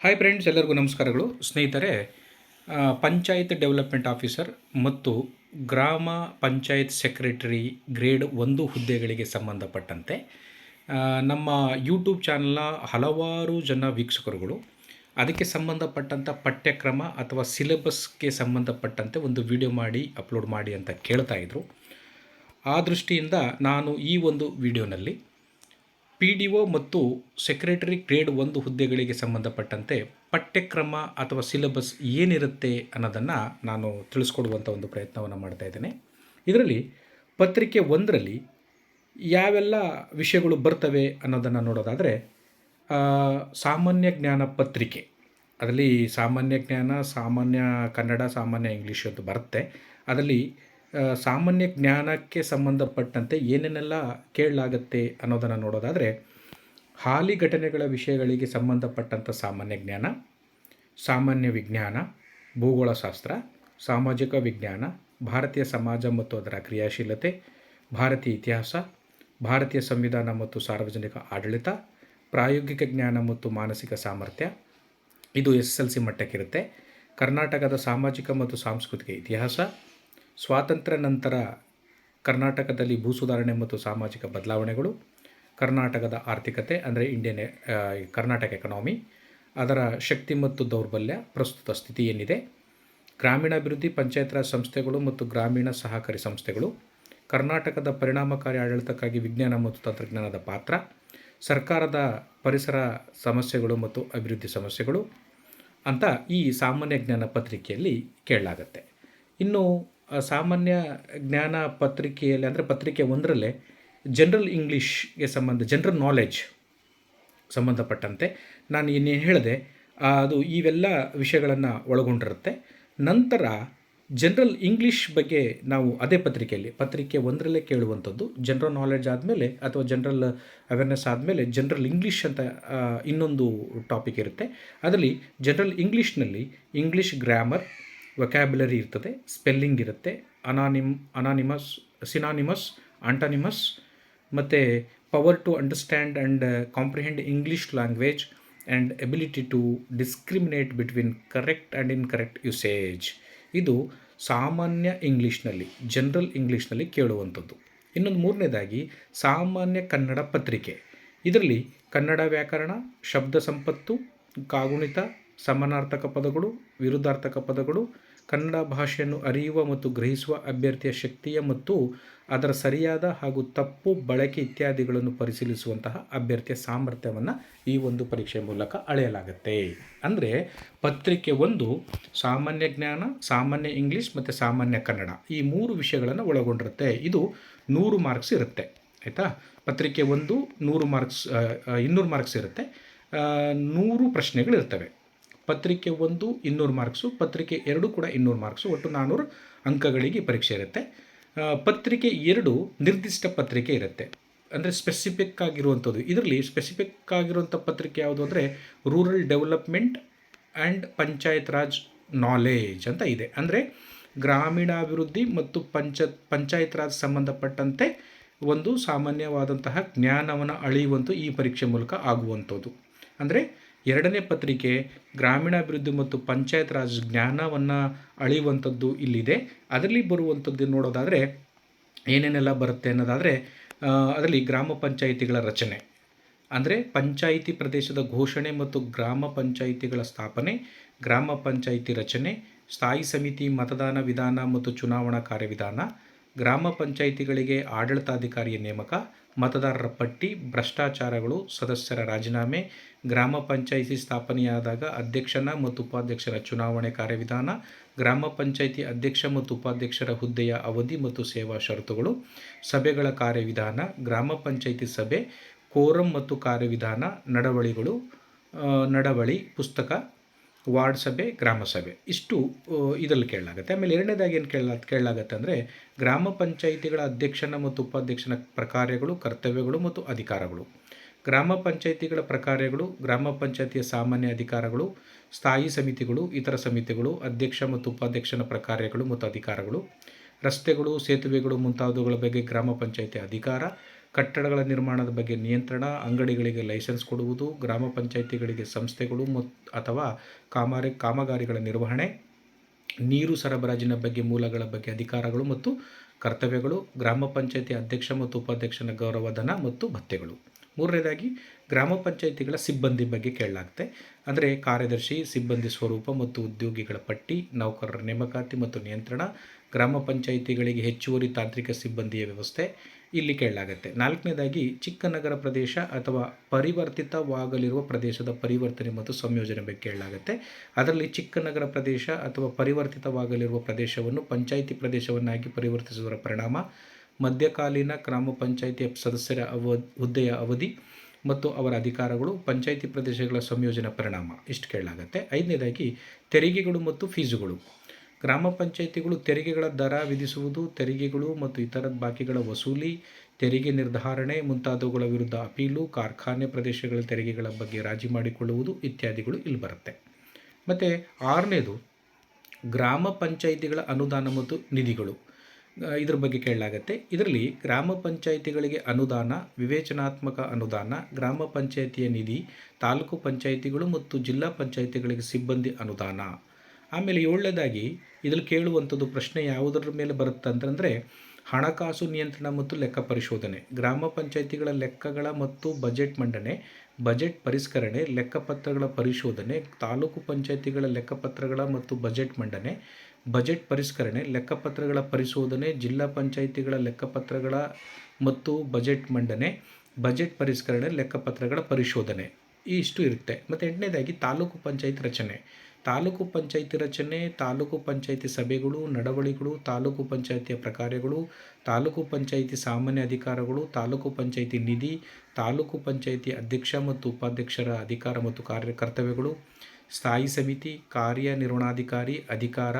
Hi friends ಎಲ್ಲರಿಗೂ ನಮಸ್ಕಾರಗಳು. ಸ್ನೇಹಿತರೆ ಪಂಚಾಯತ್ ಡೆವಲಪ್ಮೆಂಟ್ ಆಫೀಸರ್ ಮತ್ತು ಗ್ರಾಮ ಪಂಚಾಯತ್ ಸೆಕ್ರೆಟರಿ ಗ್ರೇಡ್ ಒಂದು ಹುದ್ದೆಗಳಿಗೆ ಸಂಬಂಧಪಟ್ಟಂತೆ ನಮ್ಮ ಯೂಟ್ಯೂಬ್ ಚಾನಲ್ನ ಹಲವಾರು ಜನ ವೀಕ್ಷಕರುಗಳು ಅದಕ್ಕೆ ಸಂಬಂಧಪಟ್ಟಂಥ ಪಠ್ಯಕ್ರಮ ಅಥವಾ ಸಿಲೆಬಸ್ಗೆ ಸಂಬಂಧಪಟ್ಟಂತೆ ಒಂದು ವಿಡಿಯೋ ಮಾಡಿ, ಅಪ್ಲೋಡ್ ಮಾಡಿ ಅಂತ ಕೇಳ್ತಾ ಇದ್ರು. ಆ ದೃಷ್ಟಿಯಿಂದ ನಾನು ಈ ಒಂದು ವಿಡಿಯೋನಲ್ಲಿ ಪಿ ಡಿ ಒ ಮತ್ತು ಸೆಕ್ರೆಟರಿ ಗ್ರೇಡ್ ಒಂದು ಹುದ್ದೆಗಳಿಗೆ ಸಂಬಂಧಪಟ್ಟಂತೆ ಪಠ್ಯಕ್ರಮ ಅಥವಾ ಸಿಲೆಬಸ್ ಏನಿರುತ್ತೆ ಅನ್ನೋದನ್ನು ನಾನು ತಿಳಿಸ್ಕೊಡುವಂಥ ಒಂದು ಪ್ರಯತ್ನವನ್ನು ಮಾಡ್ತಾ ಇದ್ದೇನೆ. ಇದರಲ್ಲಿ ಪತ್ರಿಕೆ ಒಂದರಲ್ಲಿ ಯಾವೆಲ್ಲ ವಿಷಯಗಳು ಬರ್ತವೆ ಅನ್ನೋದನ್ನು ನೋಡೋದಾದರೆ ಸಾಮಾನ್ಯ ಜ್ಞಾನ ಪತ್ರಿಕೆ. ಅದರಲ್ಲಿ ಸಾಮಾನ್ಯ ಜ್ಞಾನ, ಸಾಮಾನ್ಯ ಕನ್ನಡ, ಸಾಮಾನ್ಯ ಇಂಗ್ಲೀಷ್ ಅಂತ ಬರುತ್ತೆ. ಅದರಲ್ಲಿ ಸಾಮಾನ್ಯ ಜ್ಞಾನಕ್ಕೆ ಸಂಬಂಧಪಟ್ಟಂತೆ ಏನೇನೆಲ್ಲ ಕೇಳಲಾಗತ್ತೆ ಅನ್ನೋದನ್ನು ನೋಡೋದಾದರೆ, ಹಾಲಿ ಘಟನೆಗಳ ವಿಷಯಗಳಿಗೆ ಸಂಬಂಧಪಟ್ಟಂಥ ಸಾಮಾನ್ಯ ಜ್ಞಾನ, ಸಾಮಾನ್ಯ ವಿಜ್ಞಾನ, ಭೂಗೋಳಶಾಸ್ತ್ರ, ಸಾಮಾಜಿಕ ವಿಜ್ಞಾನ, ಭಾರತೀಯ ಸಮಾಜ ಮತ್ತು ಅದರ ಕ್ರಿಯಾಶೀಲತೆ, ಭಾರತೀಯ ಇತಿಹಾಸ, ಭಾರತೀಯ ಸಂವಿಧಾನ ಮತ್ತು ಸಾರ್ವಜನಿಕ ಆಡಳಿತ, ಪ್ರಾಯೋಗಿಕ ಜ್ಞಾನ ಮತ್ತು ಮಾನಸಿಕ ಸಾಮರ್ಥ್ಯ. ಇದು ಎಸ್ ಎಲ್ ಸಿ ಮಟ್ಟಕ್ಕಿರುತ್ತೆ. ಕರ್ನಾಟಕದ ಸಾಮಾಜಿಕ ಮತ್ತು ಸಾಂಸ್ಕೃತಿಕ ಇತಿಹಾಸ ಸ್ವಾತಂತ್ರ್ಯ ನಂತರ ಕರ್ನಾಟಕದಲ್ಲಿ ಭೂ ಸುಧಾರಣೆ ಮತ್ತು ಸಾಮಾಜಿಕ ಬದಲಾವಣೆಗಳು, ಕರ್ನಾಟಕದ ಆರ್ಥಿಕತೆ, ಅಂದರೆ ಇಂಡಿಯನ್ ಕರ್ನಾಟಕ ಎಕನಾಮಿ ಅದರ ಶಕ್ತಿ ಮತ್ತು ದೌರ್ಬಲ್ಯ ಪ್ರಸ್ತುತ ಸ್ಥಿತಿ ಏನಿದೆ? ಗ್ರಾಮೀಣಾಭಿವೃದ್ಧಿ, ಪಂಚಾಯತ್ ರಾಜ್ ಸಂಸ್ಥೆಗಳು ಮತ್ತು ಗ್ರಾಮೀಣ ಸಹಕಾರಿ ಸಂಸ್ಥೆಗಳು, ಕರ್ನಾಟಕದ ಪರಿಣಾಮಕಾರಿ ಆಡಳಿತಕ್ಕಾಗಿ ವಿಜ್ಞಾನ ಮತ್ತು ತಂತ್ರಜ್ಞಾನದ ಪಾತ್ರ, ಸರ್ಕಾರದ ಪರಿಸರ ಸಮಸ್ಯೆಗಳು ಮತ್ತು ಅಭಿವೃದ್ಧಿ ಸಮಸ್ಯೆಗಳು ಅಂತ ಈ ಸಾಮಾನ್ಯ ಜ್ಞಾನ ಪತ್ರಿಕೆಯಲ್ಲಿ ಕೇಳಲಾಗತ್ತೆ. ಇನ್ನು ಸಾಮಾನ್ಯ ಜ್ಞಾನ ಪತ್ರಿಕೆಯಲ್ಲಿ, ಅಂದರೆ ಪತ್ರಿಕೆ ಒಂದರಲ್ಲೇ ಜನರಲ್ ಇಂಗ್ಲೀಷ್ಗೆ ಸಂಬಂಧ ಜನರಲ್ ನಾಲೆಜ್ ಸಂಬಂಧಪಟ್ಟಂತೆ ನಾನು ಇನ್ನೇನು ಹೇಳಿದೆ, ಅದು ಇವೆಲ್ಲ ವಿಷಯಗಳನ್ನು ಒಳಗೊಂಡಿರುತ್ತೆ. ನಂತರ ಜನರಲ್ ಇಂಗ್ಲೀಷ್ ಬಗ್ಗೆ ನಾವು ಅದೇ ಪತ್ರಿಕೆಯಲ್ಲಿ, ಪತ್ರಿಕೆ ಒಂದರಲ್ಲೇ ಕೇಳುವಂಥದ್ದು ಜನರಲ್ ನಾಲೆಡ್ಜ್ ಆದಮೇಲೆ ಅಥವಾ ಜನರಲ್ ಅವೇರ್ನೆಸ್ ಆದಮೇಲೆ ಜನರಲ್ ಇಂಗ್ಲೀಷ್ ಅಂತ ಇನ್ನೊಂದು ಟಾಪಿಕ್ ಇರುತ್ತೆ. ಅದರಲ್ಲಿ ಜನರಲ್ ಇಂಗ್ಲೀಷ್ನಲ್ಲಿ ಇಂಗ್ಲೀಷ್ ಗ್ರಾಮರ್ ವೊಕ್ಯಾಬ್ಯುಲರಿ ಇರ್ತದೆ ಸ್ಪೆಲ್ಲಿಂಗ್ ಇರುತ್ತೆ ಅನಾನಿಮ್ ಅನಾನಿಮಸ್ ಸಿನಾನಿಮಸ್ ಆಂಟಾನಿಮಸ್ ಮತ್ತು power to understand and comprehend English language and ability to discriminate between correct and incorrect usage ಇದು ಸಾಮಾನ್ಯ ಇಂಗ್ಲೀಷ್ನಲ್ಲಿ ಜನರಲ್ ಇಂಗ್ಲೀಷ್ನಲ್ಲಿ ಕೇಳುವಂಥದ್ದು. ಇನ್ನೊಂದು ಮೂರನೇದಾಗಿ, ಸಾಮಾನ್ಯ ಕನ್ನಡ ಪತ್ರಿಕೆ. ಇದರಲ್ಲಿ ಕನ್ನಡ ವ್ಯಾಕರಣ, ಶಬ್ದ ಸಂಪತ್ತು, ಕಾಗುಣಿತ, ಸಮಾನಾರ್ಥಕ ಪದಗಳು, ವಿರುದ್ಧಾರ್ಥಕ ಪದಗಳು ಕನ್ನಡ ಭಾಷೆಯನ್ನು ಅರಿಯುವ ಮತ್ತು ಗ್ರಹಿಸುವ ಅಭ್ಯರ್ಥಿಯ ಶಕ್ತಿಯ ಮತ್ತು ಅದರ ಸರಿಯಾದ ಹಾಗೂ ತಪ್ಪು ಬಳಕೆ ಇತ್ಯಾದಿಗಳನ್ನು ಪರಿಶೀಲಿಸುವಂತಹ ಅಭ್ಯರ್ಥಿಯ ಸಾಮರ್ಥ್ಯವನ್ನು ಈ ಒಂದು ಪರೀಕ್ಷೆ ಮೂಲಕ ಅಳೆಯಲಾಗುತ್ತೆ. ಅಂದರೆ ಪತ್ರಿಕೆ ಒಂದು ಸಾಮಾನ್ಯ ಜ್ಞಾನ, ಸಾಮಾನ್ಯ ಇಂಗ್ಲೀಷ್ ಮತ್ತು ಸಾಮಾನ್ಯ ಕನ್ನಡ ಈ ಮೂರು ವಿಷಯಗಳನ್ನು ಒಳಗೊಂಡಿರುತ್ತೆ. ಇದು ನೂರು ಮಾರ್ಕ್ಸ್ ಇರುತ್ತೆ. ಆಯಿತಾ? ಪತ್ರಿಕೆ ಒಂದು ನೂರು ಮಾರ್ಕ್ಸ್ ಇನ್ನೂರು ಮಾರ್ಕ್ಸ್ ಇರುತ್ತೆ. ನೂರು ಪ್ರಶ್ನೆಗಳಿರ್ತವೆ. ಪತ್ರಿಕೆ ಒಂದು ಇನ್ನೂರು ಮಾರ್ಕ್ಸು, ಪತ್ರಿಕೆ ಎರಡು ಕೂಡ ಇನ್ನೂರು ಮಾರ್ಕ್ಸು, ಒಟ್ಟು ನಾನ್ನೂರು ಅಂಕಗಳಿಗೆ ಪರೀಕ್ಷೆ ಇರುತ್ತೆ. ಪತ್ರಿಕೆ ಎರಡು ನಿರ್ದಿಷ್ಟ ಪತ್ರಿಕೆ ಇರುತ್ತೆ. ಅಂದರೆ ಸ್ಪೆಸಿಫಿಕ್ ಆಗಿರುವಂಥದ್ದು. ಇದರಲ್ಲಿ ಸ್ಪೆಸಿಫಿಕ್ ಆಗಿರುವಂಥ ಪತ್ರಿಕೆ ಯಾವುದು ಅಂದರೆ rural development and panchayat raj knowledge ಅಂತ ಇದೆ. ಅಂದರೆ ಗ್ರಾಮೀಣಾಭಿವೃದ್ಧಿ ಮತ್ತು ಪಂಚ, ಪಂಚಾಯತ್ ರಾಜ್ ಸಂಬಂಧಪಟ್ಟಂತೆ ಒಂದು ಸಾಮಾನ್ಯವಾದಂತಹ ಜ್ಞಾನವನ್ನು ಅಳೆಯುವಂಥ ಈ ಪರೀಕ್ಷೆ ಮೂಲಕ ಆಗುವಂಥದ್ದು. ಅಂದರೆ ಎರಡನೇ ಪತ್ರಿಕೆ, ಗ್ರಾಮೀಣಾಭಿವೃದ್ಧಿ ಮತ್ತು ಪಂಚಾಯತ್ ರಾಜ್ ಜ್ಞಾನವನ್ನು ಅಳೆಯುವಂಥದ್ದು ಇಲ್ಲಿದೆ. ಅದರಲ್ಲಿ ಬರುವಂಥದ್ದು ನೋಡೋದಾದರೆ, ಏನೇನೆಲ್ಲ ಬರುತ್ತೆ ಅನ್ನೋದಾದರೆ ಅದರಲ್ಲಿ ಗ್ರಾಮ ಪಂಚಾಯಿತಿಗಳ ರಚನೆ. ಅಂದರೆ ಪಂಚಾಯಿತಿ ಪ್ರದೇಶದ ಘೋಷಣೆ ಮತ್ತು ಗ್ರಾಮ ಪಂಚಾಯಿತಿಗಳ ಸ್ಥಾಪನೆ, ಗ್ರಾಮ ಪಂಚಾಯಿತಿ ರಚನೆ, ಸ್ಥಾಯಿ ಸಮಿತಿ ಮತದಾನ ವಿಧಾನ ಮತ್ತು ಚುನಾವಣಾ ಕಾರ್ಯವಿಧಾನ, ಗ್ರಾಮ ಪಂಚಾಯಿತಿಗಳಿಗೆ ಆಡಳಿತಾಧಿಕಾರಿಯ ನೇಮಕ ಮತದಾರರ ಪಟ್ಟಿ, ಭ್ರಷ್ಟಾಚಾರಗಳು, ಸದಸ್ಯರ ರಾಜೀನಾಮೆ, ಗ್ರಾಮ ಪಂಚಾಯಿತಿ ಸ್ಥಾಪನೆಯಾದಾಗ ಅಧ್ಯಕ್ಷನ ಮತ್ತು ಉಪಾಧ್ಯಕ್ಷರ ಚುನಾವಣೆ ಕಾರ್ಯವಿಧಾನ, ಗ್ರಾಮ ಪಂಚಾಯಿತಿ ಅಧ್ಯಕ್ಷ ಮತ್ತು ಉಪಾಧ್ಯಕ್ಷರ ಹುದ್ದೆಯ ಅವಧಿ ಮತ್ತು ಸೇವಾ ಷರತ್ತುಗಳು, ಸಭೆಗಳ ಕಾರ್ಯವಿಧಾನ, ಗ್ರಾಮ ಪಂಚಾಯಿತಿ ಸಭೆ, ಕೋರಂ ಮತ್ತು ಕಾರ್ಯವಿಧಾನ, ನಡವಳಿಗಳು ನಡವಳಿ, ಪುಸ್ತಕ ವಾರ್ಡ್ ಸಭೆ, ಗ್ರಾಮ ಸಭೆ. ಇಷ್ಟು ಇದರಲ್ಲಿ ಕೇಳಲಾಗುತ್ತೆ. ಆಮೇಲೆ ಎರಡನೇದಾಗಿ ಏನು ಕೇಳ ಕೇಳಲಾಗತ್ತೆ ಅಂದರೆ ಗ್ರಾಮ ಪಂಚಾಯಿತಿಗಳ ಅಧ್ಯಕ್ಷನ ಮತ್ತು ಉಪಾಧ್ಯಕ್ಷನ ಪ್ರಕಾರ್ಯಗಳು, ಕರ್ತವ್ಯಗಳು ಮತ್ತು ಅಧಿಕಾರಗಳು. ಗ್ರಾಮ ಪಂಚಾಯಿತಿಗಳ ಪ್ರಕಾರ್ಯಗಳು, ಗ್ರಾಮ ಪಂಚಾಯಿತಿಯ ಸಾಮಾನ್ಯ ಅಧಿಕಾರಗಳು, ಸ್ಥಾಯಿ ಸಮಿತಿಗಳು, ಇತರ ಸಮಿತಿಗಳು, ಅಧ್ಯಕ್ಷ ಮತ್ತು ಉಪಾಧ್ಯಕ್ಷನ ಪ್ರಕಾರ್ಯಗಳು ಮತ್ತು ಅಧಿಕಾರಗಳು. ರಸ್ತೆಗಳು, ಸೇತುವೆಗಳು ಮುಂತಾದವುಗಳ ಬಗ್ಗೆ ಗ್ರಾಮ ಪಂಚಾಯಿತಿ ಅಧಿಕಾರ ಕಟ್ಟಡಗಳ ನಿರ್ಮಾಣದ ಬಗ್ಗೆ ನಿಯಂತ್ರಣ, ಅಂಗಡಿಗಳಿಗೆ ಲೈಸೆನ್ಸ್ ಕೊಡುವುದು, ಗ್ರಾಮ ಪಂಚಾಯಿತಿಗಳಿಗೆ ಸಂಸ್ಥೆಗಳು ಅಥವಾ ಕಾಮಾರಿ, ಕಾಮಗಾರಿಗಳ ನಿರ್ವಹಣೆ, ನೀರು ಸರಬರಾಜಿನ ಬಗ್ಗೆ ಮೂಲಗಳ ಬಗ್ಗೆ ಅಧಿಕಾರಗಳು ಮತ್ತು ಕರ್ತವ್ಯಗಳು, ಗ್ರಾಮ ಪಂಚಾಯಿತಿ ಅಧ್ಯಕ್ಷ ಮತ್ತು ಉಪಾಧ್ಯಕ್ಷನ ಗೌರವಧನ ಮತ್ತು ಭತ್ಯೆಗಳು. ಮೂರನೇದಾಗಿ, ಗ್ರಾಮ ಪಂಚಾಯಿತಿಗಳ ಸಿಬ್ಬಂದಿ ಬಗ್ಗೆ ಕೇಳಲಾಗುತ್ತೆ. ಅಂದರೆ ಕಾರ್ಯದರ್ಶಿ, ಸಿಬ್ಬಂದಿ ಸ್ವರೂಪ ಮತ್ತು ಉದ್ಯೋಗಿಗಳ ಪಟ್ಟಿ, ನೌಕರರ ನೇಮಕಾತಿ ಮತ್ತು ನಿಯಂತ್ರಣ, ಗ್ರಾಮ ಪಂಚಾಯಿತಿಗಳಿಗೆ ಹೆಚ್ಚುವರಿ ತಾಂತ್ರಿಕ ಸಿಬ್ಬಂದಿಯ ವ್ಯವಸ್ಥೆ ಇಲ್ಲಿ ಕೇಳಲಾಗತ್ತೆ. ನಾಲ್ಕನೇದಾಗಿ ಚಿಕ್ಕ ನಗರ ಪ್ರದೇಶ ಅಥವಾ ಪರಿವರ್ತಿತವಾಗಲಿರುವ ಪ್ರದೇಶದ ಪರಿವರ್ತನೆ ಮತ್ತು ಸಂಯೋಜನೆ ಬಗ್ಗೆ ಕೇಳಲಾಗತ್ತೆ. ಅದರಲ್ಲಿ ಚಿಕ್ಕ ನಗರ ಪ್ರದೇಶ ಅಥವಾ ಪರಿವರ್ತಿತವಾಗಲಿರುವ ಪ್ರದೇಶವನ್ನು ಪಂಚಾಯಿತಿ ಪ್ರದೇಶವನ್ನಾಗಿ ಪರಿವರ್ತಿಸುವುದರ ಪರಿಣಾಮ, ಮಧ್ಯಕಾಲೀನ ಗ್ರಾಮ ಪಂಚಾಯಿತಿ ಸದಸ್ಯರ ಅವ ಹುದ್ದೆಯ ಅವಧಿ ಮತ್ತು ಅವರ ಅಧಿಕಾರಗಳು, ಪಂಚಾಯಿತಿ ಪ್ರದೇಶಗಳ ಸಂಯೋಜನೆ ಪರಿಣಾಮ. ಇಷ್ಟು ಕೇಳಲಾಗುತ್ತೆ. ಐದನೇದಾಗಿ, ತೆರಿಗೆಗಳು ಮತ್ತು ಫೀಸುಗಳು. ಗ್ರಾಮ ಪಂಚಾಯಿತಿಗಳು ತೆರಿಗೆಗಳ ದರ ವಿಧಿಸುವುದು, ತೆರಿಗೆಗಳು ಮತ್ತು ಇತರ ಬಾಕಿಗಳ ವಸೂಲಿ, ತೆರಿಗೆ ನಿರ್ಧಾರಣೆ ಮುಂತಾದವುಗಳ ವಿರುದ್ಧ ಅಪೀಲು, ಕಾರ್ಖಾನೆ ಪ್ರದೇಶಗಳ ತೆರಿಗೆಗಳ ಬಗ್ಗೆ ರಾಜಿ ಮಾಡಿಕೊಳ್ಳುವುದು ಇತ್ಯಾದಿಗಳು ಇಲ್ಲಿ ಬರುತ್ತೆ. ಮತ್ತು ಆರನೇದು, ಗ್ರಾಮ ಪಂಚಾಯಿತಿಗಳ ಅನುದಾನ ಮತ್ತು ನಿಧಿಗಳು. ಇದ್ರ ಬಗ್ಗೆ ಕೇಳಲಾಗತ್ತೆ. ಇದರಲ್ಲಿ ಗ್ರಾಮ ಪಂಚಾಯಿತಿಗಳಿಗೆ ಅನುದಾನ, ವಿವೇಚನಾತ್ಮಕ ಅನುದಾನ, ಗ್ರಾಮ ಪಂಚಾಯಿತಿಯ ನಿಧಿ, ತಾಲೂಕು ಪಂಚಾಯಿತಿಗಳು ಮತ್ತು ಜಿಲ್ಲಾ ಪಂಚಾಯಿತಿಗಳಿಗೆ ಸಿಬ್ಬಂದಿ ಅನುದಾನ. ಆಮೇಲೆ ಏಳನೇದಾಗಿ ಇದರಲ್ಲಿ ಕೇಳುವಂಥದ್ದು ಪ್ರಶ್ನೆ ಯಾವುದರ ಮೇಲೆ ಬರುತ್ತೆ ಅಂತಂದರೆ ಹಣಕಾಸು ನಿಯಂತ್ರಣ ಮತ್ತು ಲೆಕ್ಕ ಪರಿಶೋಧನೆ. ಗ್ರಾಮ ಪಂಚಾಯಿತಿಗಳ ಲೆಕ್ಕಗಳ ಮತ್ತು ಬಜೆಟ್ ಮಂಡನೆ, ಬಜೆಟ್ ಪರಿಷ್ಕರಣೆ, ಲೆಕ್ಕಪತ್ರಗಳ ಪರಿಶೋಧನೆ, ತಾಲೂಕು ಪಂಚಾಯಿತಿಗಳ ಲೆಕ್ಕಪತ್ರಗಳ ಮತ್ತು ಬಜೆಟ್ ಮಂಡನೆ, ಬಜೆಟ್ ಪರಿಷ್ಕರಣೆ, ಲೆಕ್ಕಪತ್ರಗಳ ಪರಿಶೋಧನೆ, ಜಿಲ್ಲಾ ಪಂಚಾಯಿತಿಗಳ ಲೆಕ್ಕಪತ್ರಗಳ ಮತ್ತು ಬಜೆಟ್ ಮಂಡನೆ, ಬಜೆಟ್ ಪರಿಷ್ಕರಣೆ, ಲೆಕ್ಕಪತ್ರಗಳ ಪರಿಶೋಧನೆ. ಇಷ್ಟು ಇರುತ್ತೆ. ಮತ್ತು ಎಂಟನೇದಾಗಿ ತಾಲೂಕು ಪಂಚಾಯತ್ ರಚನೆ. ತಾಲೂಕು ಪಂಚಾಯಿತಿ ರಚನೆ, ತಾಲೂಕು ಪಂಚಾಯಿತಿ ಸಭೆಗಳು, ನಡವಳಿಗಳು, ತಾಲೂಕು ಪಂಚಾಯಿತಿಯ ಪ್ರಕಾರಗಳು ತಾಲೂಕು ಪಂಚಾಯಿತಿ ಸಾಮಾನ್ಯ ಅಧಿಕಾರಗಳು, ತಾಲೂಕು ಪಂಚಾಯಿತಿ ನಿಧಿ, ತಾಲೂಕು ಪಂಚಾಯಿತಿ ಅಧ್ಯಕ್ಷ ಮತ್ತು ಉಪಾಧ್ಯಕ್ಷರ ಅಧಿಕಾರ ಮತ್ತು ಕಾರ್ಯ ಕರ್ತವ್ಯಗಳು ಸ್ಥಾಯಿ ಸಮಿತಿ, ಕಾರ್ಯನಿರ್ವಹಣಾಧಿಕಾರಿ, ಅಧಿಕಾರ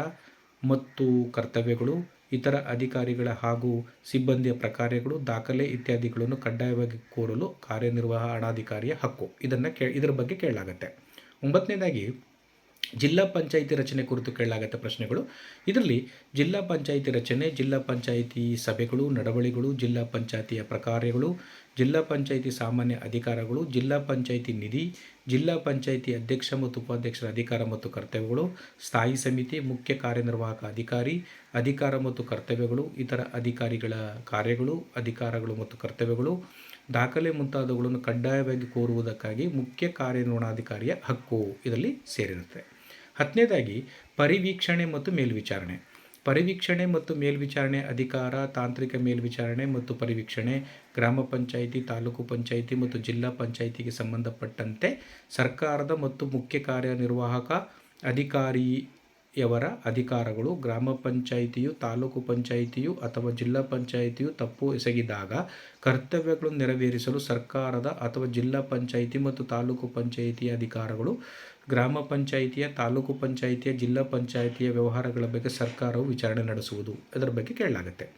ಮತ್ತು ಕರ್ತವ್ಯಗಳು, ಇತರ ಅಧಿಕಾರಿಗಳ ಹಾಗೂ ಸಿಬ್ಬಂದಿಯ ಪ್ರಕಾರಗಳು ದಾಖಲೆ ಇತ್ಯಾದಿಗಳನ್ನು ಕಡ್ಡಾಯವಾಗಿ ಕೋರಲು ಕಾರ್ಯನಿರ್ವಹಣಾಧಿಕಾರಿಯ ಹಕ್ಕು. ಇದನ್ನು ಕೇ ಇದರ ಬಗ್ಗೆ ಕೇಳಲಾಗತ್ತೆ. ಒಂಬತ್ತನೇದಾಗಿ ಜಿಲ್ಲಾ ಪಂಚಾಯಿತಿ ರಚನೆ ಕುರಿತು ಕೇಳಲಾಗತ್ತೆ ಪ್ರಶ್ನೆಗಳು. ಇದರಲ್ಲಿ ಜಿಲ್ಲಾ ಪಂಚಾಯಿತಿ ರಚನೆ, ಜಿಲ್ಲಾ ಪಂಚಾಯಿತಿ ಸಭೆಗಳು, ನಡವಳಿಗಳು, ಜಿಲ್ಲಾ ಪಂಚಾಯಿತಿಯ ಪ್ರಕಾರಗಳು ಜಿಲ್ಲಾ ಪಂಚಾಯಿತಿ ಸಾಮಾನ್ಯ ಅಧಿಕಾರಗಳು, ಜಿಲ್ಲಾ ಪಂಚಾಯಿತಿ ನಿಧಿ, ಜಿಲ್ಲಾ ಪಂಚಾಯಿತಿ ಅಧ್ಯಕ್ಷ ಮತ್ತು ಉಪಾಧ್ಯಕ್ಷರ ಅಧಿಕಾರ ಮತ್ತು ಕರ್ತವ್ಯಗಳು, ಸ್ಥಾಯಿ ಸಮಿತಿ, ಮುಖ್ಯ ಕಾರ್ಯನಿರ್ವಾಹಕ ಅಧಿಕಾರಿ, ಅಧಿಕಾರ ಮತ್ತು ಕರ್ತವ್ಯಗಳು, ಇತರ ಅಧಿಕಾರಿಗಳ ಕಾರ್ಯಗಳು, ಅಧಿಕಾರಗಳು ಮತ್ತು ಕರ್ತವ್ಯಗಳು ದಾಖಲೆ ಮುಂತಾದವುಗಳನ್ನು ಕಡ್ಡಾಯವಾಗಿ ಕೋರುವುದಕ್ಕಾಗಿ ಮುಖ್ಯ ಕಾರ್ಯನಿರ್ವಹಣಾಧಿಕಾರಿಯ ಹಕ್ಕು ಇದರಲ್ಲಿ ಸೇರಿರುತ್ತೆ. ಹತ್ತನೇದಾಗಿ, ಪರಿವೀಕ್ಷಣೆ ಮತ್ತು ಮೇಲ್ವಿಚಾರಣೆ. ಪರಿವೀಕ್ಷಣೆ ಮತ್ತು ಮೇಲ್ವಿಚಾರಣೆ ಅಧಿಕಾರ, ತಾಂತ್ರಿಕ ಮೇಲ್ವಿಚಾರಣೆ ಮತ್ತು ಪರಿವೀಕ್ಷಣೆ, ಗ್ರಾಮ ಪಂಚಾಯಿತಿ, ತಾಲೂಕು ಪಂಚಾಯಿತಿ ಮತ್ತು ಜಿಲ್ಲಾ ಪಂಚಾಯಿತಿಗೆ ಸಂಬಂಧಪಟ್ಟಂತೆ ಸರ್ಕಾರದ ಮತ್ತು ಮುಖ್ಯ ಕಾರ್ಯನಿರ್ವಾಹಕ ಅಧಿಕಾರಿಯವರ ಅಧಿಕಾರಗಳು ಗ್ರಾಮ ಪಂಚಾಯಿತಿಯು, ತಾಲೂಕು ಪಂಚಾಯಿತಿಯು ಅಥವಾ ಜಿಲ್ಲಾ ಪಂಚಾಯಿತಿಯು ತಪ್ಪು ಎಸಗಿದಾಗ ಕರ್ತವ್ಯಗಳನ್ನು ನೆರವೇರಿಸಲು ಸರ್ಕಾರದ ಅಥವಾ ಜಿಲ್ಲಾ ಪಂಚಾಯಿತಿ ಮತ್ತು ತಾಲೂಕು ಪಂಚಾಯಿತಿಯ ಅಧಿಕಾರಗಳು, ಗ್ರಾಮ ಪಂಚಾಯಿತಿಯ, ತಾಲೂಕು ಪಂಚಾಯಿತಿಯ, ಜಿಲ್ಲಾ ಪಂಚಾಯಿತಿಯ ವ್ಯವಹಾರಗಳ ಬಗ್ಗೆ ಸರ್ಕಾರವು ವಿಚಾರಣೆ ನಡೆಸುವುದು. ಅದರ ಬಗ್ಗೆ ಕೇಳಲಾಗುತ್ತೆ.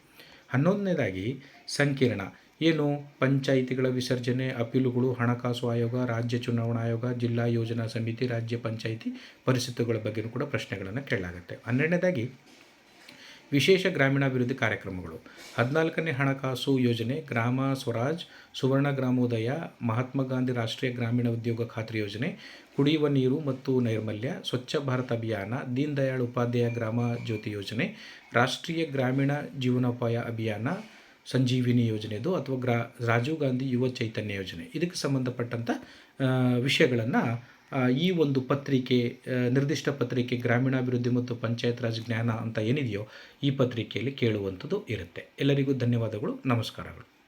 ಹನ್ನೊಂದನೇದಾಗಿ ಸಂಕೀರ್ಣ. ಏನು ಪಂಚಾಯಿತಿಗಳ ವಿಸರ್ಜನೆ, ಅಪೀಲುಗಳು, ಹಣಕಾಸು ಆಯೋಗ, ರಾಜ್ಯ ಚುನಾವಣಾ ಆಯೋಗ, ಜಿಲ್ಲಾ ಯೋಜನಾ ಸಮಿತಿ, ರಾಜ್ಯ ಪಂಚಾಯಿತಿ ಪರಿಸ್ಥಿತಿಗಳ ಬಗ್ಗೆಯೂ ಕೂಡ ಪ್ರಶ್ನೆಗಳನ್ನು ಕೇಳಲಾಗುತ್ತೆ. ಹನ್ನೆರಡನೇದಾಗಿ, ವಿಶೇಷ ಗ್ರಾಮೀಣಾಭಿವೃದ್ಧಿ ಕಾರ್ಯಕ್ರಮಗಳು. ಹದಿನಾಲ್ಕನೇ ಹಣಕಾಸು ಯೋಜನೆ, ಗ್ರಾಮ ಸ್ವರಾಜ್, ಸುವರ್ಣ ಗ್ರಾಮೋದಯ, ಮಹಾತ್ಮ ಗಾಂಧಿ ರಾಷ್ಟ್ರೀಯ ಗ್ರಾಮೀಣ ಉದ್ಯೋಗ ಖಾತ್ರಿ ಯೋಜನೆ, ಕುಡಿಯುವ ನೀರು ಮತ್ತು ನೈರ್ಮಲ್ಯ, ಸ್ವಚ್ಛ ಭಾರತ ಅಭಿಯಾನ, ದೀನ್ ದಯಾಳ್ ಉಪಾಧ್ಯಾಯ ಗ್ರಾಮ ಜ್ಯೋತಿ ಯೋಜನೆ, ರಾಷ್ಟ್ರೀಯ ಗ್ರಾಮೀಣ ಜೀವನೋಪಾಯ ಅಭಿಯಾನ ಸಂಜೀವಿನಿ ಯೋಜನೆದು ಅಥವಾ ಗ್ರಾ, ರಾಜೀವ್ ಗಾಂಧಿ ಯುವ ಚೈತನ್ಯ ಯೋಜನೆ. ಇದಕ್ಕೆ ಸಂಬಂಧಪಟ್ಟಂಥ ವಿಷಯಗಳನ್ನು ಈ ಒಂದು ಪತ್ರಿಕೆ ನಿರ್ದಿಷ್ಟ ಪತ್ರಿಕೆ ಗ್ರಾಮೀಣಾಭಿವೃದ್ಧಿ ಮತ್ತು ಪಂಚಾಯತ್ ರಾಜ್ ಜ್ಞಾನ ಅಂತ ಏನಿದೆಯೋ ಈ ಪತ್ರಿಕೆಯಲ್ಲಿ ಕೇಳುವಂಥದ್ದು ಇರುತ್ತೆ. ಎಲ್ಲರಿಗೂ ಧನ್ಯವಾದಗಳು. ನಮಸ್ಕಾರಗಳು.